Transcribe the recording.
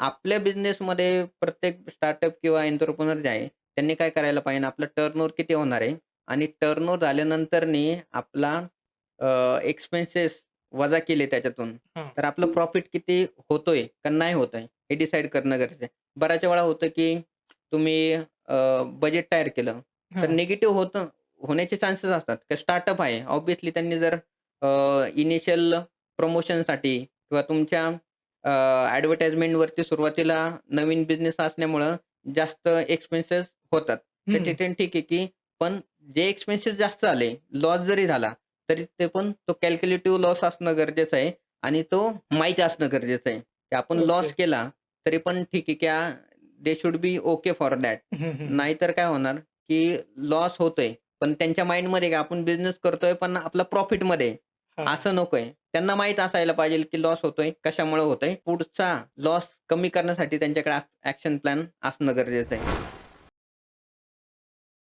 आपल्या बिझनेसमध्ये प्रत्येक स्टार्टअप किंवा एंटरप्रेन्योर जे आहे, त्यांनी काय करायला पाहिजे आपलं टर्नओव्हर किती होणार आहे आणि टर्नओव्हर झाल्यानंतरनी आपला एक्सपेन्सेस वजा केले त्याच्यातून. तर आपलं प्रॉफिट किती होतोय का नाही होत आहे, हे डिसाईड करणं गरजेचं आहे. बऱ्याच वेळा होतं की तुम्ही बजेट तयार केलं, तर. निगेटिव्ह होतं होण्याचे चान्सेस असतात. की स्टार्टअप आहे, ऑब्व्हियसली त्यांनी जर इनिशियल प्रमोशनसाठी किंवा तुमच्या ॲडव्हर्टाइजमेंटवरती सुरुवातीला नवीन बिझनेस असल्यामुळं जास्त एक्सपेन्सेस होतात. तर ठीक आहे की पण जे एक्सपेन्सेस जास्त आले, लॉस जरी झाला, तरी ते पण तो कॅल्क्युलेटिव्ह लॉस असणं गरजेचं आहे आणि तो माहीत असणं गरजेचं आहे, की आपण लॉस. केला, तरी पण ठीक आहे, की they should be okay for that. नाहीतर काय होणार, की लॉस होतोय, पण त्यांच्या माइंडमध्ये की आपण बिझनेस करतोय, पण आपला प्रॉफिटमध्ये. असं नकोय. त्यांना माहीत असायला पाहिजे, की लॉस होतोय, कशामुळे होतोय. पुढचा लॉस कमी करण्यासाठी त्यांच्याकडे ऍक्शन प्लॅन असणं गरजेचं आहे.